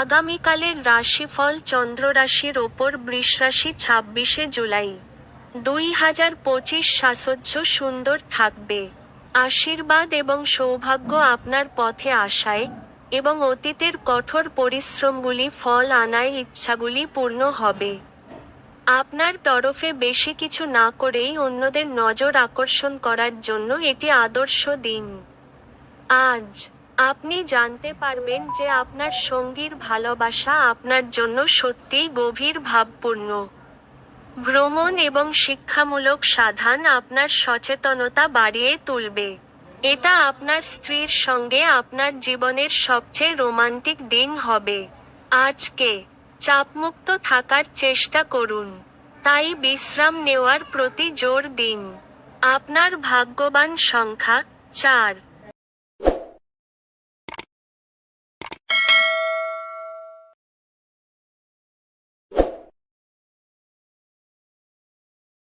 আগামীকালের রাশিফল চন্দ্ররাশির ওপর বৃষরাশি ছাব্বিশে জুলাই। দুই হাজার পঁচিশ সাজসজ্জ সুন্দর থাকবে। আশীর্বাদ এবং সৌভাগ্য আপনার পথে আসায় এবং অতীতের কঠোর পরিশ্রমগুলি ফল আনায় ইচ্ছাগুলি পূর্ণ হবে। আপনার তরফে বেশি কিছু না করেই অন্যদের নজর আকর্ষণ করার জন্য এটি আদর্শ দিন। আজ আপনি জানতে পারবেন যে আপনার সঙ্গীর ভালোবাসা আপনার জন্য সত্যিই গভীর ভাবপূর্ণ। ভ্রমণ এবং শিক্ষামূলক সাধন আপনার সচেতনতা বাড়িয়ে তুলবে। এটা আপনার স্ত্রীর সঙ্গে আপনার জীবনের সবচেয়ে রোমান্টিক দিন হবে। আজকে চাপমুক্ত থাকার চেষ্টা করুন। তাই বিশ্রাম নেওয়ার প্রতি জোর দিন। আপনার ভাগ্যবান সংখ্যা চার।